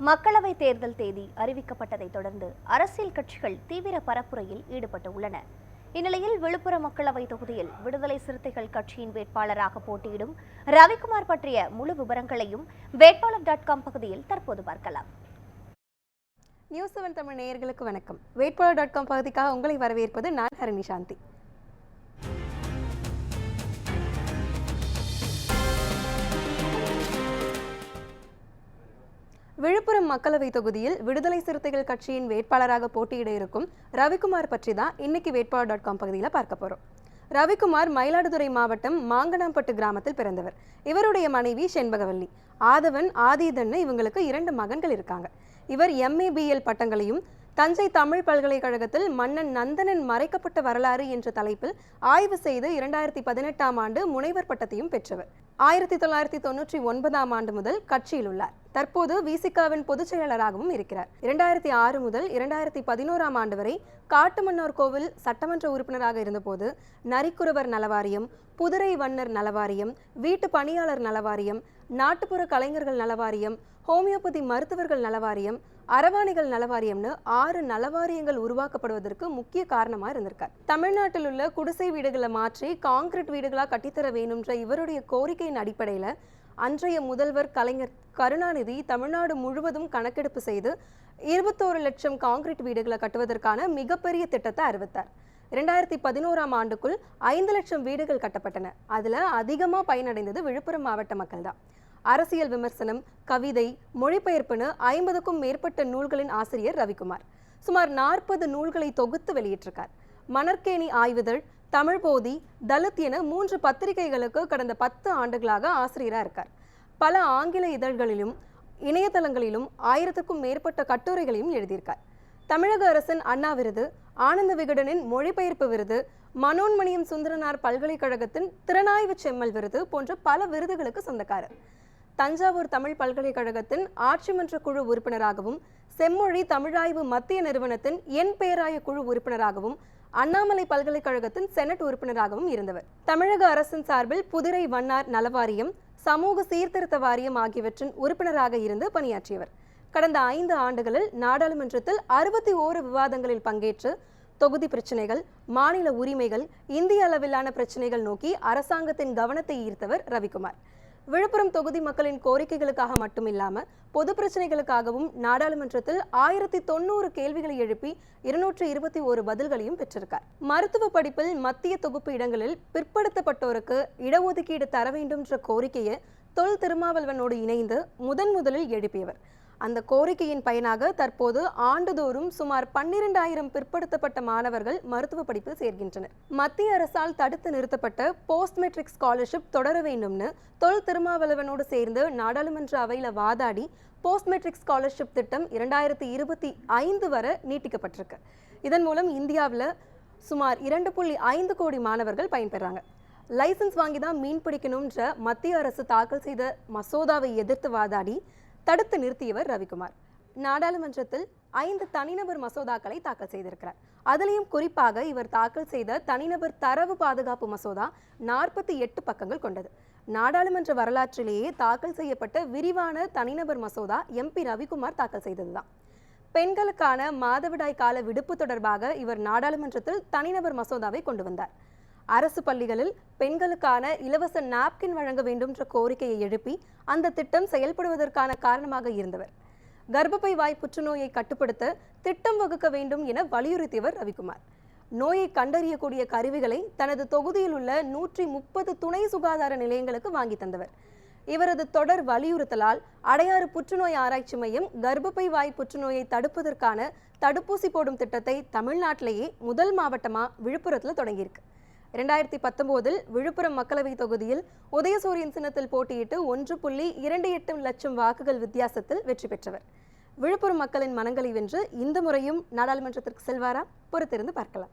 மக்களவை தேர்தல் தேதி அறிவிக்கப்பட்டதைத் தொடர்ந்து அரசியல் கட்சிகள் தீவிர பரப்புரையில் ஈடுபட்டு உள்ளன இந்நிலையில் விழுப்புரம் மக்களவை தொகுதியில் விடுதலை சிறுத்தைகள் கட்சியின் வேட்பாளராக போட்டியிடும் ரவிக்குமார் பற்றிய முழு விவரங்களையும் வேட்பாளர் டாட் காம் பகுதியில் தற்போது பார்க்கலாம். நியூஸ் செவன் தமிழ் நேயர்களுக்கு வணக்கம். வேட்பாளர் டாட் காம் பகுதிக்காக உங்களை வரவேற்பது நான் ஹரணி சாந்தி. விழுப்புரம் மக்களவை தொகுதியில் விடுதலை சிறுத்தைகள் கட்சியின் வேட்பாளராக போட்டியிட இருக்கும் ரவிக்குமார் பற்றி தான் இன்னைக்கு வேட்பாளர் டாட் காம் பகுதியில் பார்க்க போறோம். ரவிக்குமார் மயிலாடுதுறை மாவட்டம் மாங்கனாம்பட்டு கிராமத்தில் பிறந்தவர். இவருடைய மனைவி செண்பகவல்லி. ஆதவன் ஆதிதன்னு இவங்களுக்கு இரண்டு மகன்கள் இருக்காங்க. இவர் எம்ஏபிஎல் பட்டங்களையும் தஞ்சை தமிழ் பல்கலைக்கழகத்தில் மன்னன் நந்தனன் மறைக்கப்பட்ட வரலாறு என்ற தலைப்பில் ஆய்வு செய்து இரண்டாயிரத்தி பதினெட்டாம் ஆண்டு முனைவர் பட்டத்தையும் பெற்றவர். ஆயிரத்தி தொள்ளாயிரத்தி தொண்ணூற்றி ஒன்பதாம் ஆண்டு முதல் கட்சியில் உள்ளார். தற்போது விசிகாவின் பொதுச் செயலராகவும் இருக்கிறார். இரண்டாயிரத்தி ஆறு முதல் இரண்டாயிரத்தி பதினோராம் ஆண்டு வரை காட்டுமன்னார் கோவில் சட்டமன்ற உறுப்பினராக இருந்தபோது நரிக்குறவர் நலவாரியம் புதுரை வண்ணர் நலவாரியம் வீட்டு பணியாளர் நலவாரியம் நாட்டுப்புற கலைஞர்கள் நலவாரியம் ஹோமியோபதி மருத்துவர்கள் நலவாரியம் அரவாணிகள் நலவாரியம்னு ஆறு நலவாரியங்கள் உருவாக்கப்படுவதற்கு முக்கிய காரணமா இருந்திருக்கார். தமிழ்நாட்டில் உள்ள குடிசை வீடுகளை மாற்றி காங்கிரீட் வீடுகளா கட்டித்தர வேணும்ன்ற இவருடைய கோரிக்கையின் அடிப்படையில அன்றைய முதல்வர் கலைஞர் கருணாநிதி தமிழ்நாடு முழுவதும் கணக்கெடுப்பு செய்து இருபத்தோரு லட்சம் காங்கிரீட் வீடுகளை கட்டுவதற்கான மிகப்பெரிய திட்டத்தை அறிவித்தார். ரெண்டாயிரத்தி பதினோராம் ஆண்டுக்குள் ஐந்து லட்சம் வீடுகள் கட்டப்பட்டன. அதுல அதிகமாக பயனடைந்தது விழுப்புரம் மாவட்ட மக்கள் தான் அரசியல் விமர்சனம் கவிதை மொழிபெயர்ப்புன்னு ஐம்பதுக்கும் மேற்பட்ட நூல்களின் ஆசிரியர் ரவிக்குமார். சுமார் நாற்பது நூல்களை தொகுத்து வெளியிட்டிருக்கார். மணற்கேணி ஆய்வுதழ் தமிழ் போதி தலித் என மூன்று பத்திரிகைகளுக்கு கடந்த பத்து ஆண்டுகளாக ஆசிரியராக இருக்கார். பல ஆங்கில இதழ்களிலும் இணையதளங்களிலும் ஆயிரத்துக்கும் மேற்பட்ட கட்டுரைகளையும் எழுதியிருக்கார். தமிழக அரசின் அண்ணா விருது ஆனந்த விகடனின் மொழிபெயர்ப்பு விருது மனோன்மணியம் சுந்தரனார் பல்கலைக்கழகத்தின் திறனாய்வு செம்மல் விருது போன்ற பல விருதுகளுக்கு சொந்தக்காரர். தஞ்சாவூர் தமிழ் பல்கலைக்கழகத்தின் ஆட்சிமன்ற குழு உறுப்பினராகவும் செம்மொழி தமிழாய்வு மத்திய நிறுவனத்தின் என் பேராய குழு உறுப்பினராகவும் அண்ணாமலை பல்கலைக்கழகத்தின் செனட் உறுப்பினராகவும் இருந்தவர். தமிழக அரசின் சார்பில் புதிரை வண்ணார் நலவாரியம் சமூக சீர்திருத்த வாரியம் ஆகியவற்றின் உறுப்பினராக இருந்து பணியாற்றியவர். கடந்த ஐந்து ஆண்டுகளில் நாடாளுமன்றத்தில் அறுபத்தி ஓரு விவாதங்களில் பங்கேற்று தொகுதி பிரச்சனைகள் மாநில உரிமைகள் இந்திய அளவிலான பிரச்சனைகள் நோக்கி அரசாங்கத்தின் கவனத்தை ஈர்த்தவர் ரவிக்குமார். விழுப்புரம் தொகுதி மக்களின் கோரிக்கைகளுக்காக மட்டுமில்லாமல் பொது பிரச்சனைகளுக்காகவும் நாடாளுமன்றத்தில் ஆயிரத்தி தொண்ணூறு கேள்விகளை எழுப்பி இருநூற்று இருபத்தி ஒரு பதில்களையும் பெற்றிருக்கார். மருத்துவ படிப்பில் மத்திய தொகுப்பு இடங்களில் பிற்படுத்தப்பட்டோருக்கு இடஒதுக்கீடு தர வேண்டும்ன்ற கோரிக்கையை தொல் திருமாவளவனோடு இணைந்து முதன் முதலில் எழுப்பியவர். அந்த கோரிக்கையின் பயனாக தற்போது ஆண்டுதோறும் சுமார் பன்னிரெண்டாயிரம் பிற்படுத்தப்பட்ட மாணவர்கள் மருத்துவ படிப்பு சேர்கின்றனர். மத்திய அரசால் தடுத்து நிறுத்தப்பட்ட போஸ்ட் மெட்ரிக் ஸ்காலர்ஷிப் தொடர வேண்டும்னு தொல் திருமாவளவனோடு சேர்ந்து நாடாளுமன்ற அவையில வாதாடி போஸ்ட் மெட்ரிக் ஸ்காலர்ஷிப் திட்டம் இரண்டாயிரத்தி இருபத்தி ஐந்து வரை நீட்டிக்கப்பட்டிருக்கு. இதன் மூலம் இந்தியாவில் சுமார் இரண்டு புள்ளி ஐந்து கோடி மாணவர்கள் பயன்பெறாங்க. லைசன்ஸ் வாங்கி தான் மீன் பிடிக்கணும்ன்ற மத்திய அரசு தாக்கல் செய்த மசோதாவை எதிர்த்து வாதாடி தடுத்து நிறுத்தியவர் ரவிக்குமார். நாடாளுமன்றத்தில் ஐந்து தனிநபர் மசோதாக்களை தாக்கல் செய்திருக்கிறார். அதிலையும் குறிப்பாக இவர் தாக்கல் செய்த தனிநபர் தரவு பாதுகாப்பு மசோதா நாற்பத்தி எட்டு பக்கங்கள் கொண்டது. நாடாளுமன்ற வரலாற்றிலேயே தாக்கல் செய்யப்பட்ட விரிவான தனிநபர் மசோதா எம்பி ரவிக்குமார் தாக்கல் செய்ததுதான். பெண்களுக்கான மாதவிடாய் கால விடுப்பு தொடர்பாக இவர் நாடாளுமன்றத்தில் தனிநபர் மசோதாவை கொண்டு வந்தார். அரசு பள்ளிகளில் பெண்களுக்கான இலவச நாப்கின் வழங்க வேண்டும்ன்ற கோரிக்கையை எழுப்பி அந்த திட்டம் செயல்படுவதற்கான காரணமாக இருந்தவர். கர்ப்பப்பை வாய் புற்றுநோயை கட்டுப்படுத்த திட்டம் வகுக்க வேண்டும் என வலியுறுத்தியவர் ரவிக்குமார். நோயை கண்டறியக்கூடிய கருவிகளை தனது தொகுதியில் உள்ள நூற்றி முப்பது துணை சுகாதார நிலையங்களுக்கு வாங்கி தந்தவர். இவரது தொடர் வலியுறுத்தலால் அடையாறு புற்றுநோய் ஆராய்ச்சி மையம் கர்ப்பப்பை வாய் புற்றுநோயை தடுப்பதற்கான தடுப்பூசி போடும் திட்டத்தை தமிழ்நாட்டிலேயே முதல் மாவட்டமா விழுப்புரத்துல தொடங்கியிருக்கு. இரண்டாயிரத்தி பத்தொம்போதில் விழுப்புரம் மக்களவை தொகுதியில் உதயசூரியன் சின்னத்தில் போட்டியிட்டு ஒன்று புள்ளி இரண்டு எட்டு லட்சம் வாக்குகள் வித்தியாசத்தில் வெற்றி பெற்றவர். விழுப்புரம் மக்களின் மனங்களை வென்று இந்த முறையும் நாடாளுமன்றத்திற்கு செல்வாரா? பொறுத்திருந்து பார்க்கலாம்.